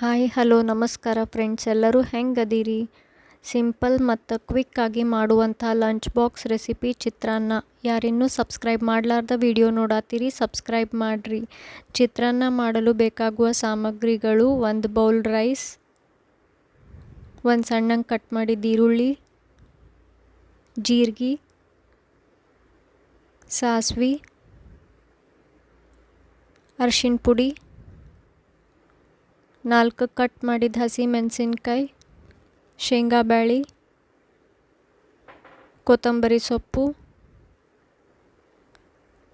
Hi, hello, ನಮಸ್ಕಾರ friends ಎಲ್ಲರೂ ಹೆಂಗೆ ಅದೀರಿ ಸಿಂಪಲ್ ಮತ್ತು ಕ್ವಿಕ್ಕಾಗಿ ಮಾಡುವಂಥ ಲಂಚ್ ಬಾಕ್ಸ್ ರೆಸಿಪಿ ಚಿತ್ರಾನ್ನ. ಯಾರಿನ್ನೂ ಸಬ್ಸ್ಕ್ರೈಬ್ ಮಾಡಲಾರ್ದ ವಿಡಿಯೋ ನೋಡಾತೀರಿ ಸಬ್ಸ್ಕ್ರೈಬ್ ಮಾಡಿರಿ. ಚಿತ್ರಾನ್ನ ಮಾಡಲು ಬೇಕಾಗುವ ಸಾಮಗ್ರಿಗಳು ಒಂದು ಬೌಲ್ ರೈಸ್ ಒಂದು ಸಣ್ಣಂಗೆ ಕಟ್ ಮಾಡಿದ ಈರುಳ್ಳಿ, ಜೀರಿಗೆ, ಸಾಸ್ವಿ, ಅರ್ಶಿಣ ಪುಡಿ ನಾಲ್ಕು ಕಟ್ ಮಾಡಿದ ಹಸಿ ಮೆಣಸಿನ್ಕಾಯಿ ಶೇಂಗಾ ಬ್ಯಾಳಿ, ಕೊತ್ತಂಬರಿ ಸೊಪ್ಪು,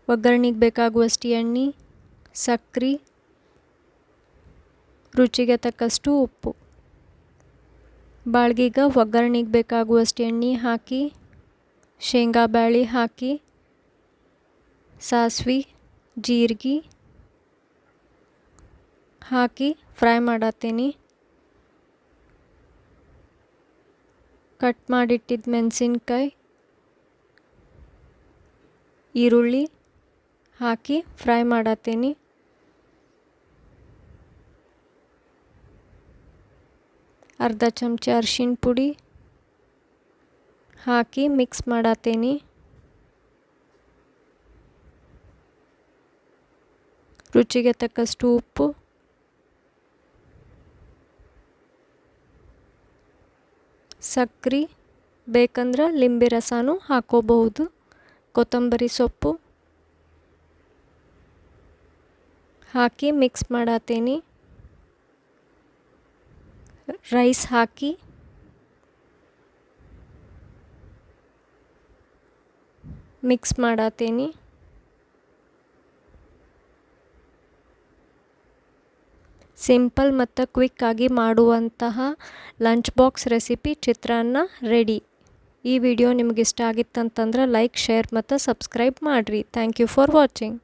ಒಗ್ಗರಣೆಗೆ ಬೇಕಾಗುವಷ್ಟು ಎಣ್ಣೆ ಸಕ್ರೆ ರುಚಿಗೆ ತಕ್ಕಷ್ಟು ಉಪ್ಪು. ಬಾಳ್ಗೀಗ ಒಗ್ಗರಣೆಗೆ ಬೇಕಾಗುವಷ್ಟು ಎಣ್ಣೆ ಹಾಕಿ, ಶೇಂಗಾ ಬ್ಯಾಳಿ ಹಾಕಿ, ಸಾಸ್ವೆ, ಜೀರಿಗೆ ಹಾಕಿ ಫ್ರೈ ಮಾಡತ್ತೀನಿ. ಕಟ್ ಮಾಡಿಟ್ಟಿದ್ದ ಮೆಣಸಿನ್ಕಾಯಿ, ಈರುಳ್ಳಿ ಹಾಕಿ ಫ್ರೈ ಮಾಡತ್ತೀನಿ. ಅರ್ಧ ಚಮಚ ಅರ್ಶಿಣ ಪುಡಿ ಹಾಕಿ ಮಿಕ್ಸ್ ಮಾಡತ್ತೀನಿ. ರುಚಿಗೆ ತಕ್ಕಷ್ಟು ಉಪ್ಪು ಸಕ್ರೆ ಬೇಕಂದ್ರೆ ಲಿಂಬೆ ರಸನೂ ಹಾಕೋಬಹುದು. ಕೊತ್ತಂಬರಿ ಸೊಪ್ಪು ಹಾಕಿ ಮಿಕ್ಸ್ ಮಾಡತ್ತೀನಿ ರೈಸ್ ಹಾಕಿ ಮಿಕ್ಸ್ ಮಾಡತ್ತೀನಿ ಸಿಂಪಲ್ ಮತ್ತು ಕ್ವಿಕ್ಕಾಗಿ ಮಾಡುವಂತಹ lunch box recipe chitranna ready. ಈ ವಿಡಿಯೋ ನಿಮ್ಗೆ ಇಷ್ಟ ಆಗಿತ್ತಂತಂದ್ರೆ ಲೈಕ್, ಶೇರ್ ಮತ್ತು ಸಬ್ಸ್ಕ್ರೈಬ್ ಮಾಡಿರಿ. Thank you for watching.